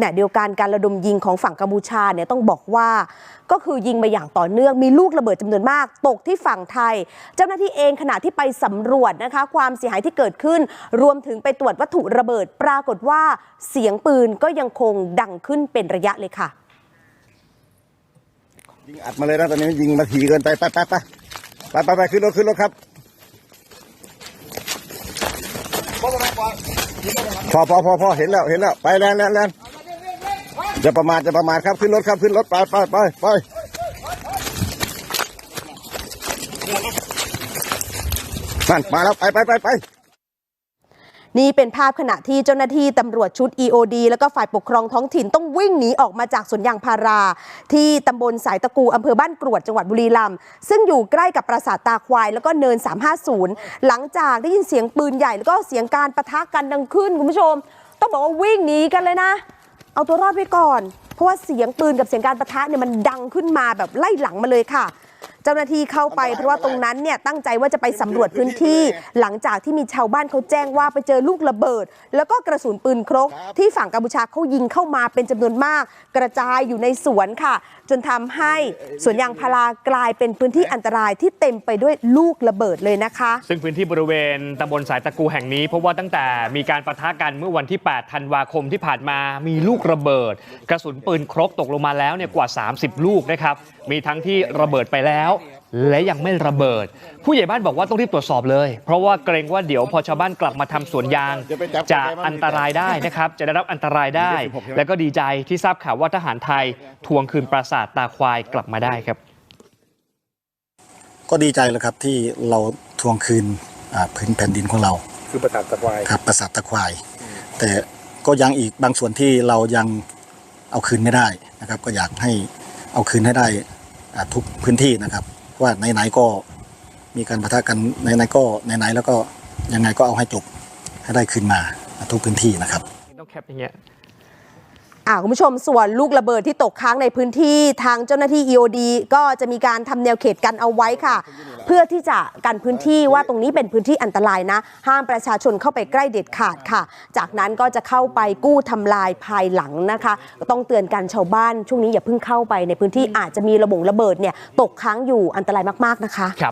ขณะเดียวกันการระดมยิงของฝั่งกัมพูชาเนี่ยต้องบอกว่าก็คือยิงมาอย่างต่อเนื่องมีลูกระเบิดจำนวนมาก ตกที่ฝั่งไทย เจ้าหน้าที่เองขณะที่ไปสำรวจนะคะความเสียหายที่เกิดขึ้น รวมถึงไปตรวจวัตถุระเบิดปรากฏว่าเสียงปืนก็ยังคงดังขึ้นเป็นระยะเลยค่ะยิงอัดมาเลยนะตอนนี้ยิงมาถี่เกินไปไปไปไปไปไปไปขึ้นรถขึ้นรถครับพอพอพอพอเห็นแล้วเห็นแล้วไปแลนแลนแลน จะประมาทจะประมาทครับขึ้นรถครับขึ้นรถไปไปไปไปนั่นมาแล้วไปไปไปไปนี่เป็นภาพขณะที่เจ้าหน้าที่ตำรวจชุด EOD แล้วก็ฝ่ายปกครองท้องถิ่นต้องวิ่งหนีออกมาจากสวนยางพารา ที่ตำบลสายตะกูอำเภอบ้านกรวดจังหวัดบุรีรัมย์ซึ่งอยู่ใกล้กับปราสาทตาควาย แล้วก็เนิน 350 หลังจากได้ยินเสียงปืนใหญ่แล้วก็เสียงการประทะกันดังขึ้นคุณผู้ชม ต้องบอกว่าวิ่งหนีกันเลยนะ เอาตัวรอดไว้ก่อน เพราะว่าเสียงปืนกับเสียงการประทะเนี่ยมันดังขึ้นมาแบบไล่หลังมาเลยค่ะ จ้าหน้าที่เข้าไปเพราะว่าตรงนั้นเนี่ยตั้งใจว่าจะไปสำรวจพื้นที่ หลังจากที่มีชาวบ้านเขาแจ้งว่าไปเจอลูกระเบิด แล้วก็กระสุนปืนครก ที่ฝั่งกัมพูชาเขายิงเข้ามาเป็นจำนวนมาก กระจายอยู่ในสวนค่ะ จนทำให้สวนยางพารากลายเป็นพื้นที่อันตรายที่เต็มไปด้วยลูกระเบิดเลยนะคะ ซึ่งพื้นที่บริเวณตำบลสายตะกูแห่งนี้เพราะว่าตั้งแต่มีการประทะกันเมื่อวันที่ 8 ธันวาคมที่ผ่านมามีลูกระเบิด กระสุนปืนครบตกลงมาแล้วเนี่ยกว่า 30 ลูกนะครับมีทั้งที่ระเบิดไปแล้วและยังไม่ระเบิด ผู้ใหญ่บ้านบอกว่าต้องรีบตรวจสอบเลย เพราะว่าเกรงว่าเดี๋ยวพอชาวบ้านกลับมาทำสวนยาง จะอันตรายได้นะครับ จะได้รับอันตรายได้ และก็ดีใจที่ทราบข่าวว่าทหารไทยทวงคืนปราสาทตาควายกลับมาได้ครับ ก็ดีใจแล้วครับที่เราทวงคืนอ่าพื้นแผ่นดินของเรา คือประสาทตะควายครับปราสาทตะควาย แต่ก็ยังอีกบางส่วนที่เรายังเอาคืนไม่ได้นะครับ ก็อยากให้เอาคืนให้ได้อ่า ทุกพื้นที่นะครับ ว่าไหนๆก็มีการประทะกันไหนๆก็ไหนๆแล้วก็ยังไงก็เอาให้จบให้ได้คืนมาทุกพื้นที่นะครับต้องแคปอย่างเงี้ยอ่าคุณผู้ชมส่วนลูกระเบิดที่ตกค้างในพื้นที่ทางเจ้าหน้าที่ EOD ก็จะมีการทำแนวเขตกันเอาไว้ค่ะ เพื่อที่จะกันพื้นที่ว่าตรงนี้เป็นพื้นที่อันตรายนะ ห้ามประชาชนเข้าไปใกล้เด็ดขาดค่ะ จากนั้นก็จะเข้าไปกู้ทำลายภายหลังนะคะก็ต้องเตือนกันชาวบ้านช่วงนี้อย่าเพิ่งเข้าไปในพื้นที่อาจจะมีระบงระเบิดเนี่ยตกค้างอยู่อันตรายมากๆนะคะครับ